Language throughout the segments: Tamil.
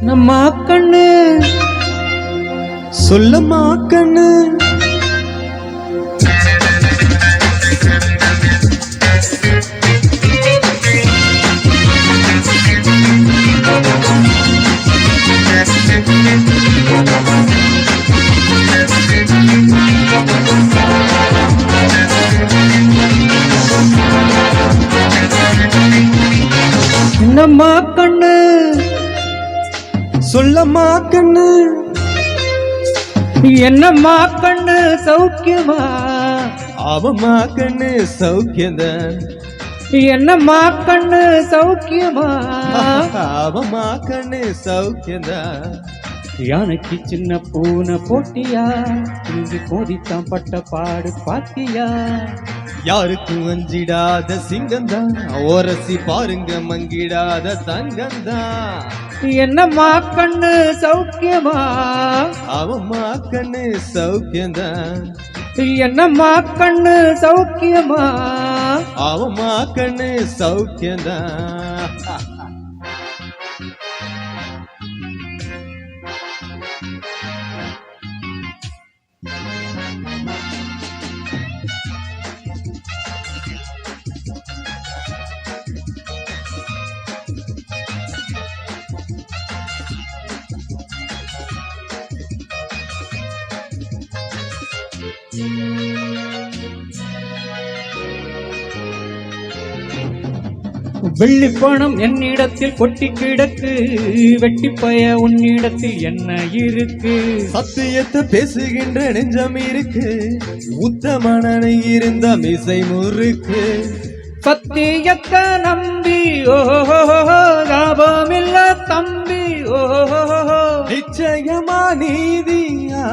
நம்மா கண்ணு சொல்லம்மா கண்ணு Thank you. சொல்லம்மா கண்ணு? என்னம்மா கண்ணு சௌக்கியமா? அவம்மா கண்ணு சௌக்கியந்தான் என்னம்மா கண்ணு சௌக்கியமா? அவம்மா கண்ணு சௌக்கியந்தான் யானைக்கு சின்ன பூனை போட்டியா? இங்கு கோதித்தான் பட்ட பாடு பாத்தியா? யாருக்கும் அஞ்சிடாத சிங்கந்தான் ஓரசி பாருங்க மங்கிடாத தங்கந்தான் என்னம்மா கண்ணு சௌக்கியமா? அவம்மா கண்ணு சௌக்கியந்தான் என்னம்மா கண்ணு சௌக்கியமா? அவம்மா கண்ணு சௌக்கியந்தான் வெள்ளி பணம் என்னிடத்தில் கொட்டி கிடக்கு வெட்டிப்பய உன்னிடத்தில் என்ன இருக்கு? சத்தியத்தை பேசுகின்ற நெஞ்சம் இருக்கு உத்தமனனை இருந்த மிசை முறுக்கு. சத்தியத்தை நம்பி ஓஹோ லாபமில்ல தம்பி ஓஹோ நிச்சயமா நீதியா?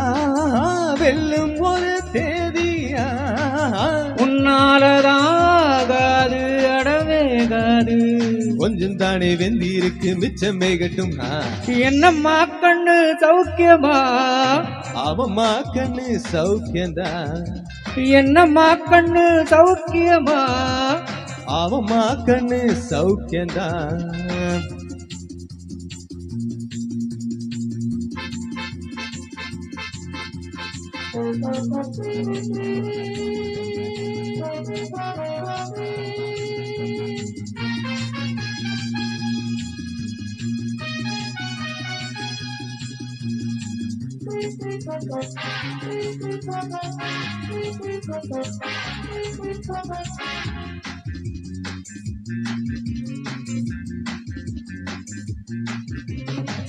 வெல்லும் ஒரு தேதியா? உன்னாலதாகாது அடவேகாது. கொஞ்சம் தானே வெந்தி இருக்கு மிச்சம் மேகட்டும் என்னம்மா கண்ணு சௌக்கியமா? அவம்மா கண்ணு சௌக்கியந்தான் என்னம்மா கண்ணு சௌக்கியமா? அவம்மா கண்ணு சௌக்கியந்தான் எப்ப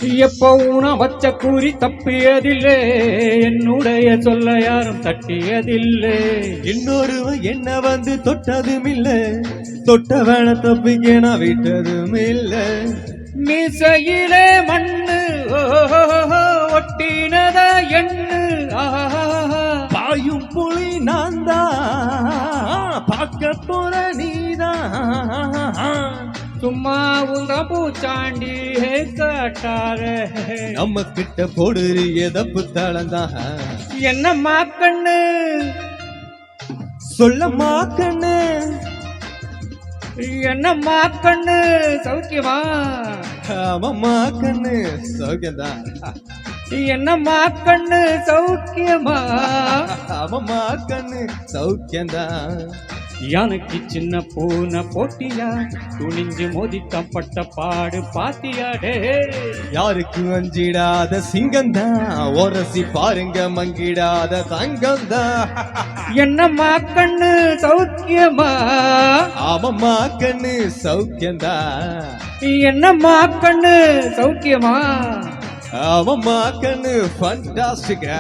ஊன வச்ச கூறி தப்பியதில்லை. என்னுடைய சொல்ல யாரும் தட்டியதில்லை. இன்னொருவன் என்ன வந்து தொட்டதும் இல்ல தொட்டவன தப்பிக்க நான் விட்டதும் இல்ல மீசையிலே மண்ணு ஒட்டினத எண்ணு பாயும் புலி நான் தான் பார்க்க போற சும்மா உங்க பூச்சாண்டி காட்டார. நம்ம கிட்ட போடுற எதப்பு தளந்தான் என்னம்மா கண்ணு சொல்லம்மா கண்ணு என்னம்மா கண்ணு சௌக்கியமா? அவம்மா கண்ணு சௌக்கியந்தான் என்னம்மா கண்ணு சௌக்கியமா? அவம்மா கண்ணு சௌக்கியந்தான் யானைக்கு சின்ன பூனை போட்டியா? துணிஞ்சு மோதித்தான் பட்ட பாடு பாத்தியாடே யாருக்கு அஞ்சிடாத சிங்கந்தான் ஒரசி பாருங்க மங்கிடாத தங்கந்தான் என்னம்மா கண்ணு சௌக்கியமா? அவம்மா கண்ணு சௌக்கியந்தான் என்னம்மா கண்ணு சௌக்கியமா? அவம்மா கண்ணு ஃபண்டாஸ்டிக்கா